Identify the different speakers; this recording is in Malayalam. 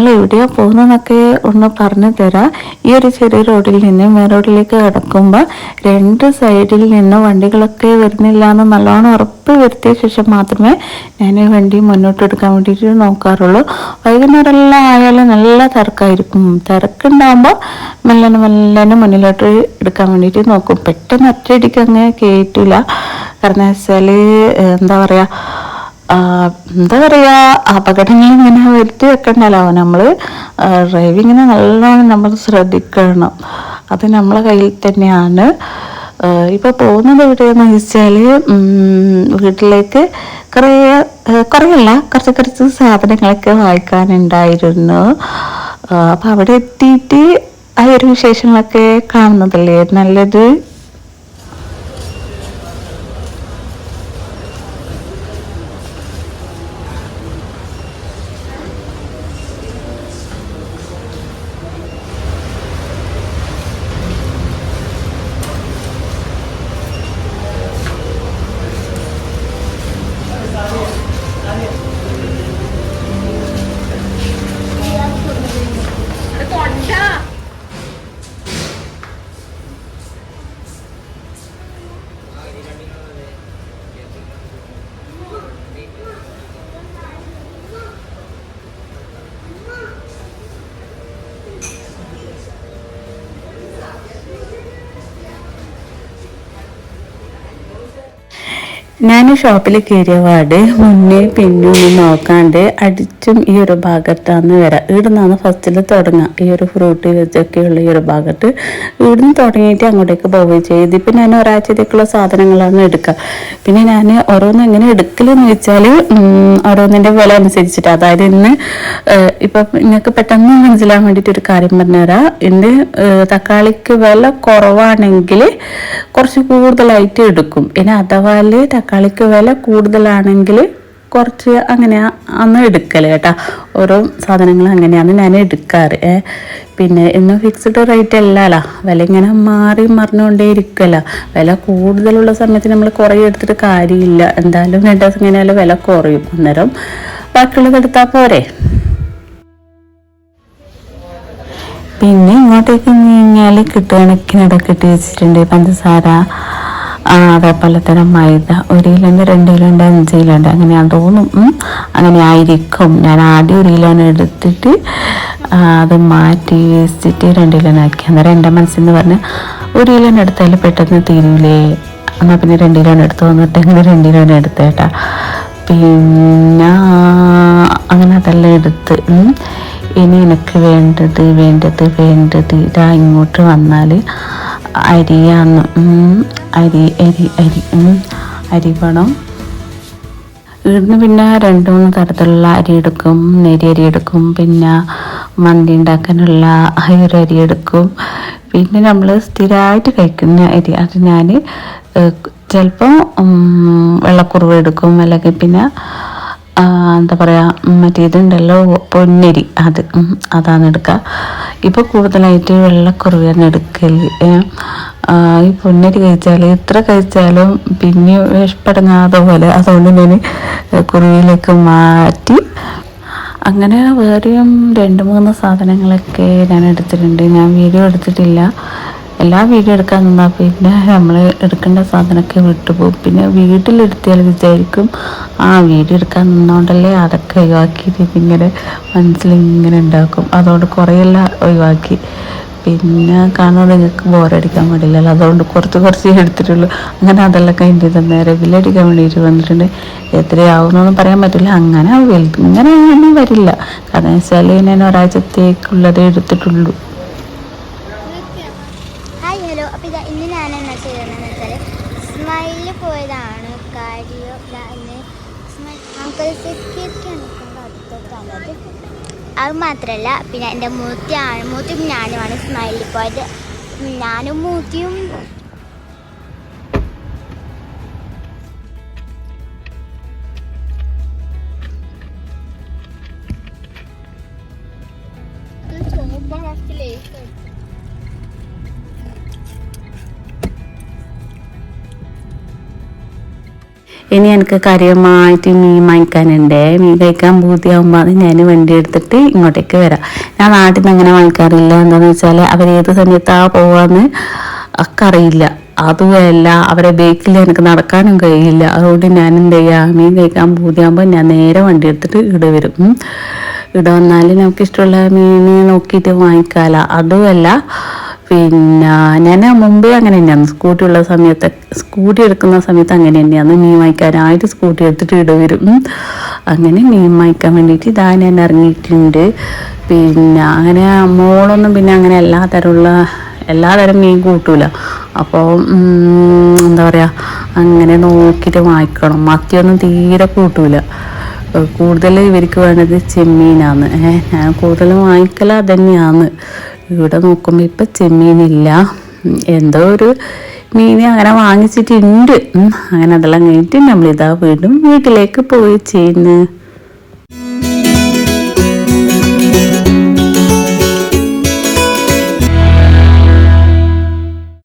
Speaker 1: നിങ്ങൾ എവിടെയാണ് പോകുന്നതെന്നൊക്കെ ഒന്ന് പറഞ്ഞു തരാം ഈ ഒരു ചെറിയ റോഡിൽ നിന്ന് മേ റോഡിലേക്ക് കിടക്കുമ്പോൾ രണ്ട് സൈഡിൽ നിന്ന് വണ്ടികളൊക്കെ വരുന്നില്ല എന്ന് നല്ലോണം ഉറപ്പ് വരുത്തിയ ശേഷം മാത്രമേ ഞാൻ ഈ വണ്ടി മുന്നോട്ട് എടുക്കാൻ വേണ്ടിയിട്ട് നോക്കാറുള്ളൂ. വൈകുന്നേരമെല്ലാം ആയാലും നല്ല തിരക്കായിരിക്കും. തിരക്കുണ്ടാകുമ്പോൾ മെല്ലനെ മെല്ലനെ മുന്നിലോട്ട് എടുക്കാൻ വേണ്ടിയിട്ട് നോക്കും. പെട്ടെന്ന് ഒറ്റയടിക്ക് അങ്ങ് കയറ്റില്ല കാരണം വെച്ചാൽ എന്താ പറയുക എന്താ പറയാ അപകടങ്ങൾ ഇങ്ങനെ വരുത്തി വെക്കണ്ടല്ലോ നമ്മൾ ഡ്രൈവിങ്ങിന് നല്ലോണം നമ്മൾ ശ്രദ്ധിക്കണം. അത് നമ്മളെ കയ്യിൽ തന്നെയാണ്. ഇപ്പോൾ ഇപ്പൊ പോകുന്നത് എവിടെയാന്ന് വെച്ചാൽ വീട്ടിലേക്ക് കുറേ കുറേയല്ല കുറച്ച് കുറച്ച് സാധനങ്ങളൊക്കെ വായിക്കാനുണ്ടായിരുന്നു അപ്പോൾ അപ്പൊ അവിടെ എത്തിയിട്ട് ആ ഒരു വിശേഷങ്ങളൊക്കെ കാണുന്നതല്ലേ? നല്ലത്? ഞാൻ ഷോപ്പിൽ കയറിയ മുന്നേ പിന്നെ നോക്കാണ്ട് അടിച്ചും ഈ ഒരു ഭാഗത്താണ് വരാം. ഇവിടുന്നാണ് ഫസ്റ്റിൽ തുടങ്ങുക ഈ ഒരു ഫ്രൂട്ട് വെച്ചൊക്കെയുള്ള ഈ ഒരു ഭാഗത്ത്. ഇവിടുന്ന് തുടങ്ങിയിട്ട് അങ്ങോട്ടേക്ക് പോവുകയും ചെയ്ത് ഇപ്പം ഞാൻ ഒരാഴ്ചത്തേക്കുള്ള സാധനങ്ങളാണ് എടുക്കുക പിന്നെ ഞാൻ ഓരോന്ന് എങ്ങനെ എടുക്കലെന്ന് വെച്ചാൽ ഓരോന്നിന്റെ വില അനുസരിച്ചിട്ട്. അതായത് ഇന്ന് ഇപ്പം നിങ്ങൾക്ക് പെട്ടെന്ന് മനസ്സിലാൻ വേണ്ടിയിട്ട് ഒരു കാര്യം പറഞ്ഞുതരാം. ഇന്ന് തക്കാളിക്ക് വില കുറവാണെങ്കിൽ കുറച്ച് കൂടുതലായിട്ട് എടുക്കും. ഇനി അഥവാ തക്കാളിക്ക് വില കൂടുതലാണെങ്കിൽ കുറച്ച് അങ്ങനെ അന്ന് എടുക്കൽ കേട്ടോ. ഓരോ സാധനങ്ങൾ അങ്ങനെയാണ് ഞാൻ എടുക്കാറ്. പിന്നെ ഇന്ന് ഫിക്സ്ഡ് റേറ്റ് അല്ലല്ലോ. വില ഇങ്ങനെ മാറി മറിഞ്ഞുകൊണ്ടേ ഇരിക്കല്ല വില കൂടുതലുള്ള സമയത്ത് നമ്മൾ കുറേ എടുത്തിട്ട് കാര്യമില്ല. എന്തായാലും രണ്ട് ദിവസം കഴിഞ്ഞാൽ വില കുറയും. അന്നേരം ബാക്കിയുള്ളത് എടുത്താൽ പോരെ. പിന്നെ ഇങ്ങോട്ടേക്ക് നീങ്ങിയാൽ കിട്ടുകണക്കിനിട കിട്ടി വെച്ചിട്ടുണ്ട് പഞ്ചസാര. ആ, അതേപോലെ തന്നെ മൈദ ഒരു കിലോന്റെ രണ്ട് കിലോന്റെ അഞ്ച് കിലോന്റെ അങ്ങനെയാ തോന്നും അങ്ങനെ ആയിരിക്കും. ഞാൻ ആദ്യം ഒരു കിലോന് എടുത്തിട്ട് അത് മാറ്റി വെച്ചിട്ട് രണ്ട് കിലോനാക്കി അന്നേരം എന്റെ മനസ്സിൽ നിന്ന് പറഞ്ഞ് ഒരു കിലോന് എടുത്താൽ പെട്ടെന്ന് തീരൂലേ? എന്നാൽ പിന്നെ രണ്ട് കിലോന് എടുത്ത് വന്നിട്ട് അങ്ങനെ രണ്ട് കിലോന് എടുത്തേട്ടാ പിന്നെ അങ്ങനെ അതെല്ലാം എടുത്ത് ഇനി എനിക്ക് വേണ്ടത് വേണ്ടത് വേണ്ടത് ഇതാ ഇങ്ങോട്ട് വന്നാൽ അരിയാന്ന്. അരി അരി അരി അരി വേണം. ഇവിടുന്ന് പിന്നെ രണ്ട് മൂന്ന് തരത്തിലുള്ള അരി എടുക്കും. നെരി അരി എടുക്കും. പിന്നെ മന്തി ഉണ്ടാക്കാനുള്ള അരി എടുക്കും. പിന്നെ നമ്മൾ സ്ഥിരമായിട്ട് കഴിക്കുന്ന അരി അത് ഞാൻ ചിലപ്പോൾ വെള്ളക്കുറവ് എടുക്കും. അല്ലെങ്കിൽ പിന്നെ എന്താ പറയുക മറ്റേ ഇതുണ്ടല്ലോ പൊന്നരി. അത് അതാണ് എടുക്കുക ഇപ്പോൾ കൂടുതലായിട്ട് വെള്ളക്കുറുവിയാണ് എടുക്കൽ ഈ പൊന്നരി കഴിച്ചാൽ എത്ര കഴിച്ചാലും പിന്നെ വിഷപ്പെടങ്ങാതെ പോലെ അതുകൊണ്ട് ഞാൻ കുറുവിയിലേക്ക് മാറ്റി. അങ്ങനെ വേറെയും രണ്ട് മൂന്ന് സാധനങ്ങളൊക്കെ ഞാൻ എടുത്തിട്ടുണ്ട്. ഞാൻ വീഡിയോ എടുത്തിട്ടില്ല. എല്ലാ വീഡിയോ എടുക്കാൻ നിന്നാൽ പിന്നെ നമ്മൾ എടുക്കേണ്ട സാധനമൊക്കെ വിട്ടുപോകും പിന്നെ വീട്ടിലെടുത്തിയാൽ വിചാരിക്കും ആ വീഡിയോ എടുക്കാൻ നിന്നോണ്ടല്ലേ അതൊക്കെ ഒഴിവാക്കിയിട്ട് ഇങ്ങനെ മനസ്സിൽ ഇങ്ങനെ ഉണ്ടാക്കും. അതുകൊണ്ട് കുറേയെല്ലാം ഒഴിവാക്കി. പിന്നെ കാണുമ്പോൾ നിങ്ങൾക്ക് ബോറടിക്കാൻ പാടില്ലല്ലോ. അതുകൊണ്ട് കുറച്ച് കുറച്ച് എടുത്തിട്ടുള്ളൂ. അങ്ങനെ അതെല്ലാം കഴിഞ്ഞിട്ട് നേരെ വില്ലടിക്കാൻ വേണ്ടിയിട്ട് വന്നിട്ടുണ്ട്. എത്രയാവുന്നൊന്നും പറയാൻ പറ്റില്ല. അങ്ങനെ വലുത് ഇങ്ങനെ ഒന്നും വരില്ല. കാരണം വെച്ചാൽ ഞാൻ ഒരാഴ്ചത്തേക്കുള്ളത് എടുത്തിട്ടുള്ളൂ.
Speaker 2: അപ്പോൾ ഇതാ ഇന്ന് ഞാൻ എന്നാ ചെയ്തതെന്ന് വെച്ചാൽ സ്മൈലിൽ പോയതാണ്. കാര്യോ അങ്കിൾ അത് മാത്രമല്ല പിന്നെ എന്റെ മൂത്തിയാണ് മൂത്തിയും ഞാനുമാണ് സ്മൈലിൽ പോയത്. ഞാനും മൂത്തിയും
Speaker 1: ഇനി എനിക്ക് കാര്യമായിട്ട് മീൻ വാങ്ങിക്കാനുണ്ട്. മീൻ കഴിക്കാൻ ബൂതിയാകുമ്പോൾ അത് ഞാൻ വണ്ടി എടുത്തിട്ട് ഇങ്ങോട്ടേക്ക് വരാം. ഞാൻ നാട്ടിൽ നിന്ന് അങ്ങനെ വാങ്ങിക്കാറില്ല. എന്താണെന്ന് വെച്ചാൽ അവർ ഏത് സമയത്താ പോവാന്ന് ഒക്കെ അറിയില്ല. അതുമല്ല അവരെ ബേക്കിൽ എനിക്ക് നടക്കാനും കഴിയില്ല. അതുകൊണ്ട് ഞാൻ എന്ത് ചെയ്യാം? മീൻ കഴിക്കാൻ ബൂതിയാകുമ്പോൾ ഞാൻ നേരെ വണ്ടി എടുത്തിട്ട് ഇവിടെ വരും. ഇട വന്നാൽ നമുക്കിഷ്ടമുള്ള മീൻ നോക്കിയിട്ട് വാങ്ങിക്കാമല്ല അതുമല്ല പിന്നെ ഞാൻ മുമ്പേ അങ്ങനെ തന്നെയാണ് സ്കൂട്ടി ഉള്ള സമയത്ത് സ്കൂട്ടി എടുക്കുന്ന സമയത്ത് അങ്ങനെ തന്നെയാണ് മീൻ വായിക്കാനായിട്ട് സ്കൂട്ടി എടുത്തിട്ട് ഇടവരും വരും. അങ്ങനെ മീൻ വായിക്കാൻ വേണ്ടിയിട്ട് ഇതാ ഞാൻ ഇറങ്ങിയിട്ടുണ്ട്. പിന്നെ അങ്ങനെ മോളൊന്നും പിന്നെ അങ്ങനെ എല്ലാ തരമുള്ള എല്ലാ തരം മീൻ കൂട്ടൂല. അപ്പോൾ എന്താ പറയുക അങ്ങനെ നോക്കിയിട്ട് വാങ്ങിക്കണം. മത്തിയൊന്നും തീരെ കൂട്ടൂല. കൂടുതൽ ഇവർക്ക് വേണ്ടത് ചെമ്മീനാണ്. ഞാൻ കൂടുതലും വാങ്ങിക്കല തന്നെയാണ് ഇവിടെ നോക്കുമ്പോൾ ഇപ്പം ചെമ്മീനില്ല. എന്തോ ഒരു മീൻ അങ്ങനെ വാങ്ങിച്ചിട്ടുണ്ട്. അങ്ങനെ അതെല്ലാം കഴിഞ്ഞിട്ട് നമ്മളിതാ വീണ്ടും വീട്ടിലേക്ക് പോയി ചെയ്യുന്നു.